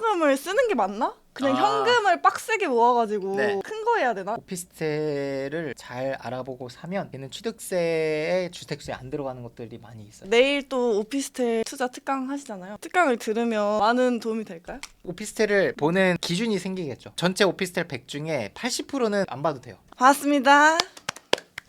투자금을 쓰는 게 맞나? 그냥 아. 현금을 빡세게 모아가지고 네. 큰 거 해야 되나? 오피스텔을 잘 알아보고 사면 얘는 취득세에 주택수에 안 들어가는 것들이 많이 있어요. 내일 또 오피스텔 투자 특강 하시잖아요. 특강을 들으면 많은 도움이 될까요? 오피스텔을 보는 기준이 생기겠죠. 전체 오피스텔 100 중에 80%는 안 봐도 돼요. 반갑습니다.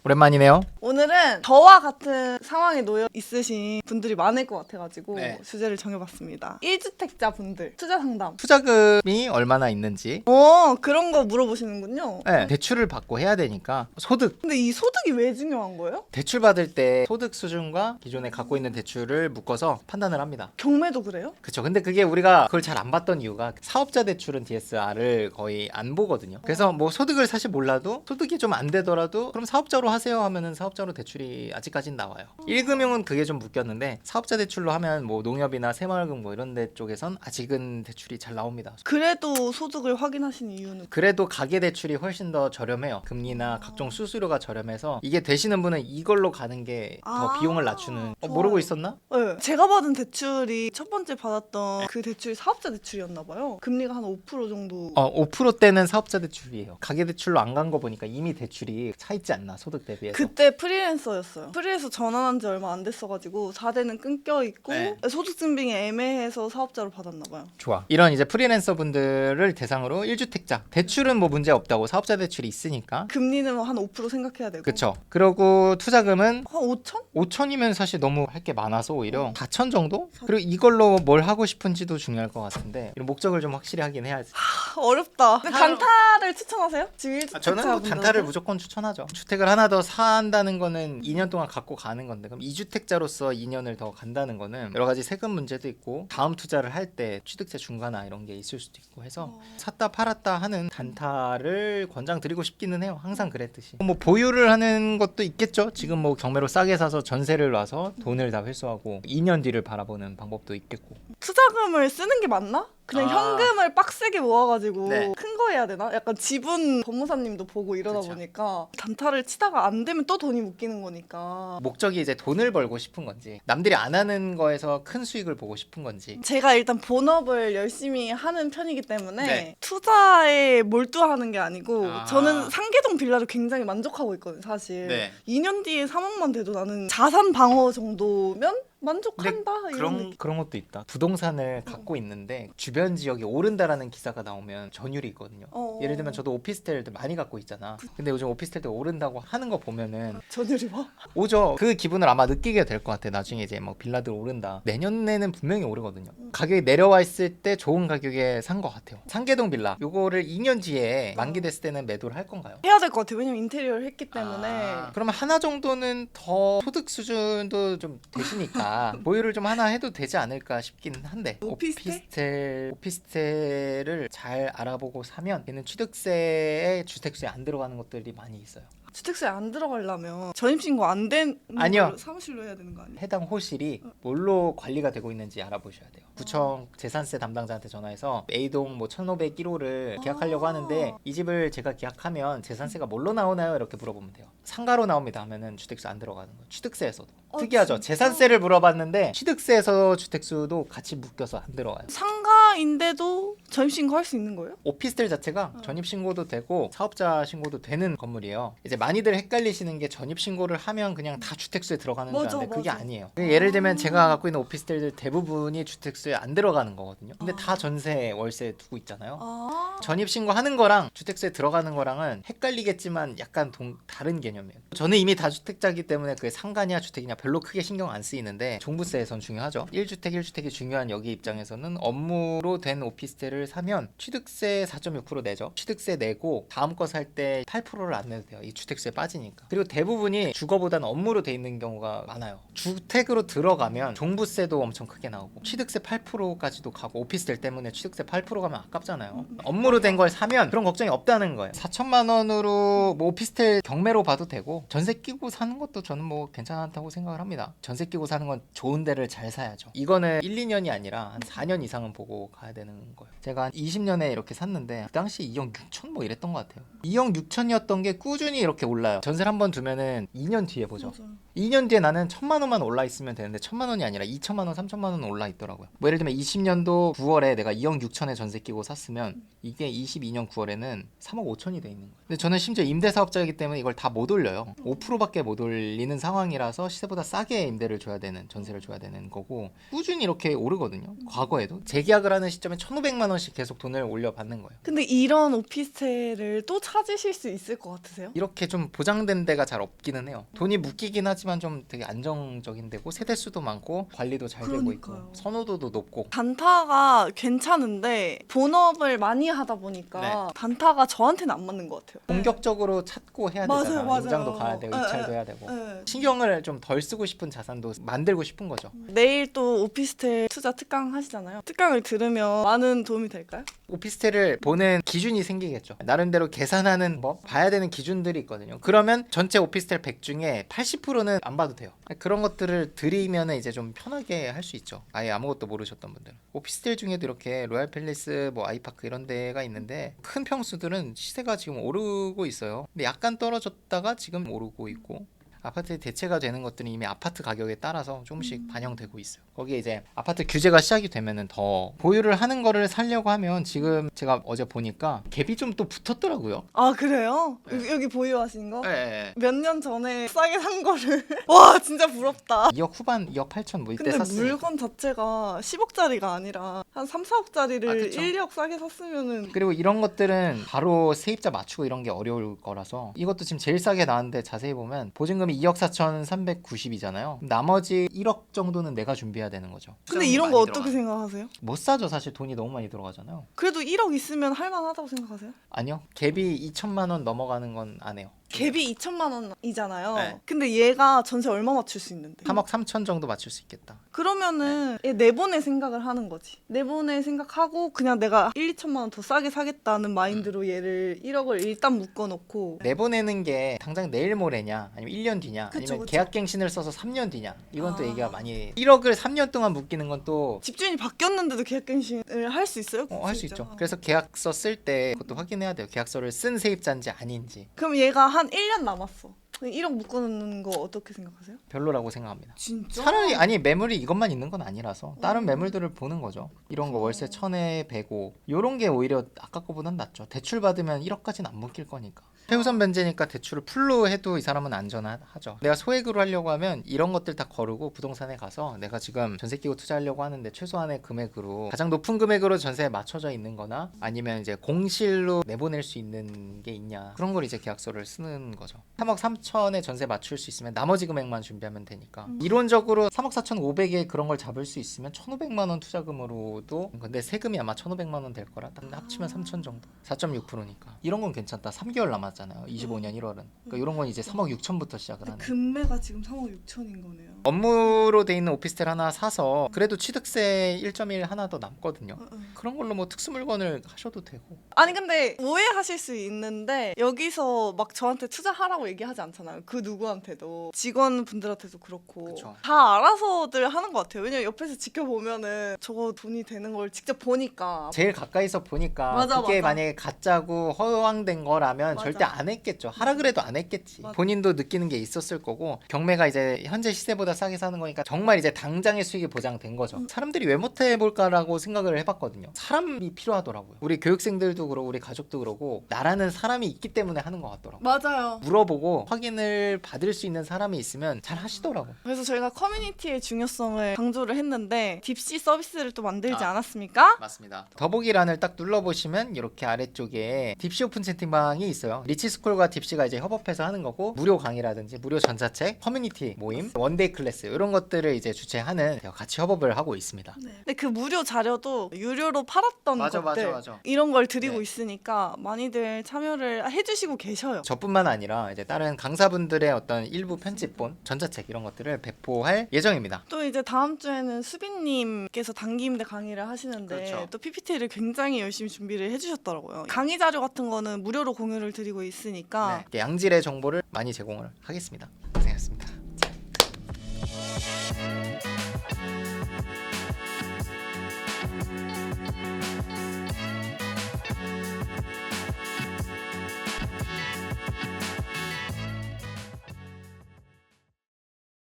오랜만이네요. 오늘은 저와 같은 상황에 놓여 있으신 분들이 많을 것 같아가지고 네. 주제를 정해봤습니다. 1주택자 분들 투자 상담. 투자금이 얼마나 있는지 어 그런 거 물어보시는군요. 네, 대출을 받고 해야 되니까 소득 근데 이 소득이 왜 중요한 거예요? 대출 받을 때 소득 수준과 기존에 갖고 있는 대출을 묶어서 판단을 합니다. 경매도 그래요? 그렇죠. 근데 그게 우리가 그걸 잘 안 봤던 이유가 사업자 대출은 DSR을 거의 안 보거든요. 그래서 뭐 소득을 사실 몰라도 소득이 좀 안 되더라도 그럼 사업자로 하세요 하면은 사업 자로 대출이 아직까진 나와요. 1금융은 그게 좀 묶였는데 사업자 대출로 하면 뭐 농협이나 새마을금 뭐 이런 데 쪽에선 아직은 대출이 잘 나옵니다. 그래도 소득을 확인하시는 이유는 그래도 가계 대출이 훨씬 더 저렴해요. 금리나 각종 수수료가 저렴해서 이게 되시는 분은 이걸로 가는 게 더 아, 비용을 낮추는. 어. 모르고 있었나? 네, 제가 받은 대출이 첫 번째 받았던 그 대출이 사업자 대출이었나 봐요. 금리가 한 5% 정도. 어, 5%대는 사업자 대출이에요. 가계 대출로 안 간 거 보니까 이미 대출이 차 있지 않나 소득 대비해서. 그때 프리랜서였어요. 프리에서 전환한 지 얼마 안 됐어가지고 4대는 끊겨 있고 네. 소득 증빙이 애매해서 사업자로 받았나 봐요. 좋아. 이런 이제 프리랜서 분들을 대상으로 1주택자 대출은 뭐 문제 없다고 사업자 대출이 있으니까. 금리는 한 5% 생각해야 되고. 그쵸. 그리고 투자금은 한 5천? 5천이면 사실 너무 할 게 많아서 오히려 4천 정도? 그리고 이걸로 뭘 하고 싶은지도 중요할 것 같은데 이런 목적을 좀 확실히 하긴 해야지. 하, 어렵다. 근데 단타를 추천하세요? 지금 1주택자 아, 저는 뭐 단타를 무조건 추천하죠. 주택을 하나 더 산다는 거는 2년 동안 갖고 가는 건데 그럼 2주택자로서 2년을 더 간다는 거는 여러 가지 세금 문제도 있고 다음 투자를 할 때 취득세 중과나 이런 게 있을 수도 있고 해서 샀다 팔았다 하는 단타를 권장드리고 싶기는 해요. 항상 그랬듯이. 뭐 보유를 하는 것도 있겠죠. 지금 뭐 경매로 싸게 사서 전세를 놔서 돈을 다 회수하고 2년 뒤를 바라보는 방법도 있겠고. 투자금을 쓰는 게 맞나? 그냥 아. 현금을 빡세게 모아가지고 네. 큰 거 해야 되나? 약간 지분 법무사님도 보고 이러다 그쵸. 보니까 단타를 치다가 안 되면 또 돈이 묶이는 거니까 목적이 이제 돈을 벌고 싶은 건지 남들이 안 하는 거에서 큰 수익을 보고 싶은 건지 제가 일단 본업을 열심히 하는 편이기 때문에 네. 투자에 몰두하는 게 아니고 아. 저는 상계동 빌라를 굉장히 만족하고 있거든요 사실 네. 2년 뒤에 3억만 돼도 나는 자산 방어 정도면 만족한다 이런 그런 느낌. 그런 것도 있다. 부동산을 갖고 있는데 주변 지역이 오른다라는 기사가 나오면 전율이 있거든요. 어. 예를 들면 저도 오피스텔들 많이 갖고 있잖아. 근데 요즘 오피스텔들 오른다고 하는 거 보면은 전율이 봐 오죠. 그 기분을 아마 느끼게 될 것 같아. 나중에 이제 막 빌라들 오른다. 내년에는 분명히 오르거든요. 가격이 내려와 있을 때 좋은 가격에 산 것 같아요. 상계동 빌라. 요거를 2년 뒤에 만기 됐을 때는 매도를 할 건가요? 해야 될 것 같아요 왜냐면 인테리어를 했기 때문에 아, 그러면 하나 정도는 더 소득 수준도 좀 되시니까 보유를 좀 하나 해도 되지 않을까 싶기는 한데 오피스텔? 오피스텔 오피스텔을 잘 알아보고 사면 얘는 취득세에 주택수에 안 들어가는 것들이 많이 있어요. 주택세 안 들어가려면 전입신고 안 된 아니요. 사무실로 해야 되는 거 아니에요? 해당 호실이 뭘로 관리가 되고 있는지 알아보셔야 돼요. 구청 재산세 담당자한테 전화해서 A동 뭐 1,501호를 계약하려고 아. 하는데 이 집을 제가 계약하면 재산세가 뭘로 나오나요? 이렇게 물어보면 돼요. 상가로 나옵니다 하면은 주택수 안 들어가는 거예요. 취득세에서도. 어, 특이하죠. 진짜? 재산세를 물어봤는데 취득세에서 주택수도 같이 묶여서 안 들어가요. 상 가인데도 전입신고 할 수 있는 거예요? 오피스텔 자체가 전입 신고도 되고 사업자 신고도 되는 건물이에요. 이제 많이들 헷갈리시는 게 전입 신고를 하면 그냥 다 주택수에 들어가는 줄 맞아, 아는데 그게 맞아. 아니에요. 예를 들면 제가 갖고 있는 오피스텔들 대부분이 주택수에 안 들어가는 거거든요. 근데 아. 다 전세 월세 두고 있잖아요. 아 전입 신고하는 거랑 주택수에 들어가는 거랑은 헷갈리겠지만 약간 동, 다른 개념이에요. 저는 이미 다주택자이기 때문에 그게 상가냐 주택이냐 별로 크게 신경 안 쓰이는데 종부세에선 중요하죠. 1주택 1주택이 중요한 여기 입장에서는 업무 로 된 오피스텔을 사면 취득세 4.6% 내죠. 취득세 내고 다음 거 살 때 8%를 안 내도 돼요. 이 주택수에 빠지니까. 그리고 대부분이 주거보다는 업무로 돼 있는 경우가 많아요. 주택으로 들어가면 종부세도 엄청 크게 나오고 취득세 8%까지도 가고 오피스텔 때문에 취득세 8% 가면 아깝잖아요. 업무로 된 걸 사면 그런 걱정이 없다는 거예요. 4천만 원으로 뭐 오피스텔 경매로 봐도 되고 전세 끼고 사는 것도 저는 뭐 괜찮다고 생각을 합니다. 전세 끼고 사는 건 좋은 데를 잘 사야죠. 이거는 1, 2년이 아니라 한 4년 이상은 보고 가야 되는 거예요. 제가 한 20년에 이렇게 샀는데 그 당시 2억 6천 뭐 이랬던 것 같아요. 2억 6천이었던 게 꾸준히 이렇게 올라요. 전세를 한 번 두면은 2년 뒤에 보죠. 맞아요. 2년 뒤에 나는 천만 원만 올라 있으면 되는데 천만 원이 아니라 2천만 원, 3천만 원 올라 있더라고요. 뭐 예를 들면 20년도 9월에 내가 2억 6천에 전세 끼고 샀으면 이게 22년 9월에는 3억 5천이 돼 있는 거예요. 근데 저는 심지어 임대 사업자이기 때문에 이걸 다 못 올려요. 5%밖에 못 올리는 상황이라서 시세보다 싸게 임대를 줘야 되는 전세를 줘야 되는 거고 꾸준히 이렇게 오르거든요. 과거에도 재계약을 하는 시점에 1,500만 원씩 계속 돈을 올려 받는 거예요. 근데 이런 오피스텔을 또 찾으실 수 있을 것 같으세요? 이렇게 좀 보장된 데가 잘 없기는 해요. 돈이 묶이긴 하지 만 좀 되게 안정적인 데고 세대 수도 많고 관리도 잘 되고 그러니까요. 있고 선호도도 높고 단타가 괜찮은데 본업을 많이 하다 보니까 네. 단타가 저한테는 안 맞는 것 같아요. 본격적으로 찾고 해야 맞아요, 되잖아. 맞아요. 임장도 가야 되고 네, 입찰도 네. 해야 되고 네. 신경을 좀 덜 쓰고 싶은 자산도 만들고 싶은 거죠. 내일 또 오피스텔 투자 특강 하시잖아요. 특강을 들으면 많은 도움이 될까요? 오피스텔을 보는 기준이 생기겠죠. 나름대로 계산하는 법, 봐야 되는 기준들이 있거든요. 그러면 전체 오피스텔 100 중에 80%는 안 봐도 돼요. 그런 것들을 들이면 이제 좀 편하게 할 수 있죠. 아예 아무것도 모르셨던 분들은. 오피스텔 중에도 이렇게 로얄 팰리스, 뭐 아이파크 이런 데가 있는데 큰 평수들은 시세가 지금 오르고 있어요. 근데 약간 떨어졌다가 지금 오르고 있고 아파트의 대체가 되는 것들은 이미 아파트 가격에 따라서 조금씩 반영되고 있어요. 거기에 이제 아파트 규제가 시작이 되면은 더 보유를 하는 거를 살려고 하면 지금 제가 어제 보니까 갭이 좀 또 붙었더라고요. 아 그래요? 네. 여기, 여기 보유하신 거? 네. 몇 년 전에 싸게 산 거를 와 진짜 부럽다. 2억 후반, 2억 8천 뭐 이때 근데 샀어요. 물건 자체가 10억짜리가 아니라 한 3, 4억짜리를 아, 그쵸. 1, 2억 싸게 샀으면은 그리고 이런 것들은 바로 세입자 맞추고 이런 게 어려울 거라서 이것도 지금 제일 싸게 나왔는데 자세히 보면 보증금이 2억 4천 390이잖아요. 나머지 1억 정도는 내가 준비해야 되는 거죠. 근데 이런 거 어떻게 생각하세요? 못 사죠 사실 돈이 너무 많이 들어가잖아요. 그래도 1억 있으면 할만하다고 생각하세요? 아니요 갭이 2천만 원 넘어가는 건 안 해요. 갭이 2천만 원이잖아요. 네. 근데 얘가 전세 얼마 맞출 수 있는데? 3억 3천 정도 맞출 수 있겠다. 그러면은 얘 내보낼 생각을 하는 거지. 내보낼 생각하고 그냥 내가 1, 2천만 원 더 싸게 사겠다는 마인드로 얘를 1억을 일단 묶어놓고 내보내는 게 당장 내일 모레냐 아니면 1년 뒤냐 그쵸, 아니면 그쵸. 계약갱신을 써서 3년 뒤냐 이건 또 아. 얘기가 많이 1억을 3년 동안 묶이는 건또 집주인이 바뀌었는데도 계약갱신을 할 수 있어요? 어, 할수 진짜? 있죠. 그래서 계약서 쓸 때 그것도 확인해야 돼요. 계약서를 쓴 세입자인지 아닌지 그럼 얘가 한 1년 남았어. 1억 묶어놓는 거 어떻게 생각하세요? 별로라고 생각합니다. 진짜? 차라리 아니 매물이 이것만 있는 건 아니라서 다른 음. 매물들을 보는 거죠. 이런 거 월세 어. 천에 배고 요런 게 오히려 아까 거보단 낫죠. 대출 받으면 1억까지는 안 묶일 거니까. 최우선 변제니까 대출을 풀로 해도 이 사람은 안전하죠. 내가 소액으로 하려고 하면 이런 것들 다 거르고 부동산에 가서 내가 지금 전세 끼고 투자하려고 하는데 최소한의 금액으로 가장 높은 금액으로 전세에 맞춰져 있는 거나 아니면 이제 공실로 내보낼 수 있는 게 있냐 그런 걸 이제 계약서를 쓰는 거죠. 3억 3 천에 전세 맞출 수 있으면 나머지 금액만 준비하면 되니까. 음. 이론적으로 3억 4천 5백에 그런 걸 잡을 수 있으면 1,500만 원 투자금으로도 근데 세금이 아마 1,500만 원 될 거라 딱 합치면 3천 정도. 4.6%니까. 이런 건 괜찮다. 3개월 남았잖아요. 25년 1월은. 그러니까 이런 건 이제 3억 6천부터 시작을 하는 금매가 지금 3억 6천인 거네요. 업무로 돼 있는 오피스텔 하나 사서 그래도 취득세 1.1 하나 더 남거든요. 어, 어. 그런 걸로 뭐 특수 물건을 하셔도 되고. 아니 근데 오해하실 수 있는데 여기서 막 저한테 투자하라고 얘기하지 않 잖아요. 그 누구한테도 직원분들한테도 그렇고 그쵸. 다 알아서들 하는 것 같아요. 왜냐면 옆에서 지켜보면은 저거 돈이 되는 걸 직접 보니까 제일 가까이서 보니까 맞아, 그게 맞아. 만약에 가짜고 허황된 거라면 맞아. 절대 안 했겠죠. 하라 그래도 안 했겠지. 맞아. 본인도 느끼는 게 있었을 거고 경매가 이제 현재 시세보다 싸게 사는 거니까 정말 이제 당장의 수익이 보장된 거죠. 음. 사람들이 왜 못 해 볼까라고 생각을 해봤거든요. 사람이 필요하더라고요. 우리 교육생들도 그러고 우리 가족도 그러고 나라는 사람이 있기 때문에 하는 것 같더라고요. 맞아요. 물어보고 확인 을 받을 수 있는 사람이 있으면 잘 하시더라고요. 그래서 저희가 커뮤니티의 중요성을 강조를 했는데 딥시 서비스를 또 만들지 아. 않았습니까? 맞습니다. 더보기란을 딱 눌러보시면 이렇게 아래쪽에 딥시 오픈 채팅방이 있어요. 리치스쿨과 딥시가 이제 협업해서 하는 거고 무료 강의라든지 무료 전자책, 커뮤니티 모임, 원데이 클래스 이런 것들을 이제 주최하는 같이 협업을 하고 있습니다. 네. 근데 그 무료 자료도 유료로 팔았던 맞아, 맞아, 것들 맞아. 이런 걸 드리고 네. 있으니까 많이들 참여를 해주시고 계셔요. 저뿐만 아니라 이제 다른 강 강사분들의 어떤 일부 편집본, 전자책 이런 것들을 배포할 예정입니다. 또 이제 다음 주에는 수빈님께서 단기임대 강의를 하시는데 그렇죠. 또 PPT를 굉장히 열심히 준비를 해주셨더라고요. 강의 자료 같은 거는 무료로 공유를 드리고 있으니까 네, 양질의 정보를 많이 제공을 하겠습니다. 고생하셨습니다. 자.